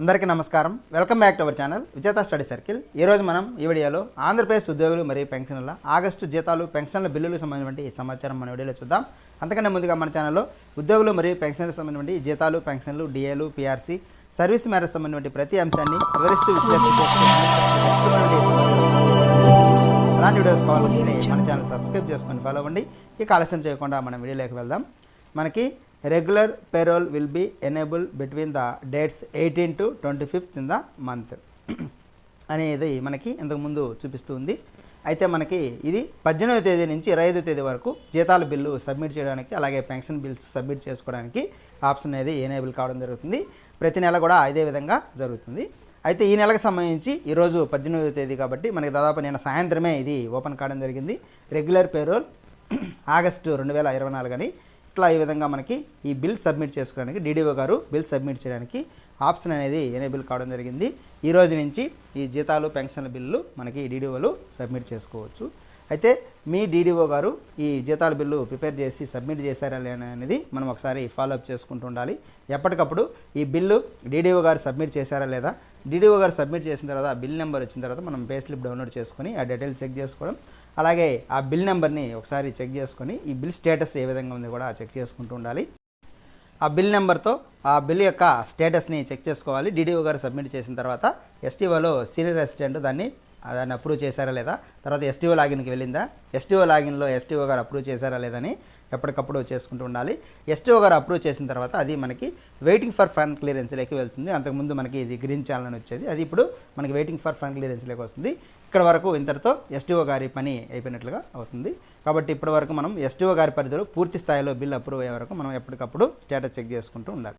అందరికీ నమస్కారం. Welcome back to our channel Vijetha study circle ఈరోజు మనం ఈ వీడియోలో ఆంధ్రప్రదేశ్ ఉద్యోగులు మరియు పెన్షన్ల ఆగస్టు జీతాలు పెన్షన్ల బిల్లులకు సంబంధించినటువంటి సమాచారం మన వీడియోలో చూద్దాం. అంతకంటే ముందుగా మన ఛానల్లో ఉద్యోగులు మరియు పెన్షన్లకు సంబంధించిన జీతాలు పెన్షన్లు డిఏలు పిఆర్సీ సర్వీస్ మ్యారేజ్ సంబంధించిన ప్రతి అంశాన్ని వివరిస్తూ అలాంటి వీడియోస్ కావాలంటే మన ఛానల్ సబ్స్క్రైబ్ చేసుకొని ఫాలో అవ్వండి. ఇక ఆలస్యం చేయకుండా మనం వీడియోలోకి వెళ్దాం. మనకి regular payroll will be enable between the dates eighteen to twenty fifth in the month అనేది మనకి ఇంతకుముందు చూపిస్తుంది. అయితే మనకి ఇది పద్దెనిమిదో తేదీ నుంచి ఇరవై ఐదో తేదీ వరకు జీతాల బిల్లు సబ్మిట్ చేయడానికి అలాగే పెన్షన్ బిల్స్ సబ్మిట్ చేసుకోవడానికి ఆప్షన్ అనేది ఎనేబుల్ కావడం జరుగుతుంది. ప్రతి నెల కూడా ఇదే విధంగా జరుగుతుంది. అయితే ఈ నెలకు సంబంధించి ఈరోజు పద్దెనిమిదవ తేదీ కాబట్టి మనకి దాదాపు నిన్న సాయంత్రమే ఇది ఓపెన్ కావడం జరిగింది. రెగ్యులర్ పేరోల్ ఆగస్టు రెండు వేల ఇరవై నాలుగు అని ఇట్లా ఈ విధంగా మనకి ఈ బిల్ సబ్మిట్ చేసుకోవడానికి డీడీఓ గారు బిల్ సబ్మిట్ చేయడానికి ఆప్షన్ అనేది ఎనేబుల్ కావడం జరిగింది. ఈ రోజు నుంచి ఈ జీతాలు పెన్షన్ల బిల్లు మనకి డీడీఓలు సబ్మిట్ చేసుకోవచ్చు. అయితే మీ డీడీఓ గారు ఈ జీతాల బిల్లు ప్రిపేర్ చేసి సబ్మిట్ చేశారా లేదా అనేది మనం ఒకసారి ఫాలోఅప్ చేసుకుంటూ ఉండాలి. ఎప్పటికప్పుడు ఈ బిల్లు డీడీఓ గారు సబ్మిట్ చేశారా లేదా? డీడీఓ గారు సబ్మిట్ చేసిన తర్వాత బిల్ నెంబర్ వచ్చిన తర్వాత మనం పే స్లిప్ డౌన్లోడ్ చేసుకొని ఆ డీటెయిల్స్ చెక్ చేసుకోవడం. అలాగే ఆ బిల్ నెంబర్ని ఒకసారి చెక్ చేసుకొని ఈ బిల్ స్టేటస్ ఏ విధంగా ఉంది కూడా చెక్ చేసుకుంటూ ఉండాలి. ఆ బిల్ నెంబర్తో ఆ బిల్ యొక్క స్టేటస్ని చెక్ చేసుకోవాలి. డీడీఓ గారు సబ్మిట్ చేసిన తర్వాత ఎస్టీఓలో సీనియర్ అసిస్టెంట్ దాన్ని దాన్ని అప్రూవ్ చేశారా లేదా? తర్వాత ఎస్టీఓ లాగిన్కి వెళ్ళిందా? ఎస్టీఓ లాగిన్లో ఎస్టీఓ గారు అప్రూవ్ చేశారా లేదని ఎప్పటికప్పుడు చేసుకుంటూ ఉండాలి. ఎస్టీఓ గారు అప్రూవ్ చేసిన తర్వాత అది మనకి వెయిటింగ్ ఫర్ ఫండ్ క్లియరెన్స్లోకి వెళ్తుంది. అంతకుముందు మనకి ఇది గ్రీన్ ఛానల్ అని వచ్చేది. అది ఇప్పుడు మనకి వెయిటింగ్ ఫర్ ఫండ్ క్లియరెన్స్లోకి వస్తుంది. ఇక్కడ వరకు ఇంతటితో ఎస్టీఓ గారి పని అయిపోయినట్లుగా అవుతుంది. కాబట్టి ఇప్పటి వరకు మనం ఎస్టీఓ గారి పరిధిలో పూర్తి స్థాయిలో బిల్ అప్రూవ్ అయ్యే వరకు మనం ఎప్పటికప్పుడు స్టేటస్ చెక్ చేసుకుంటూ ఉండాలి.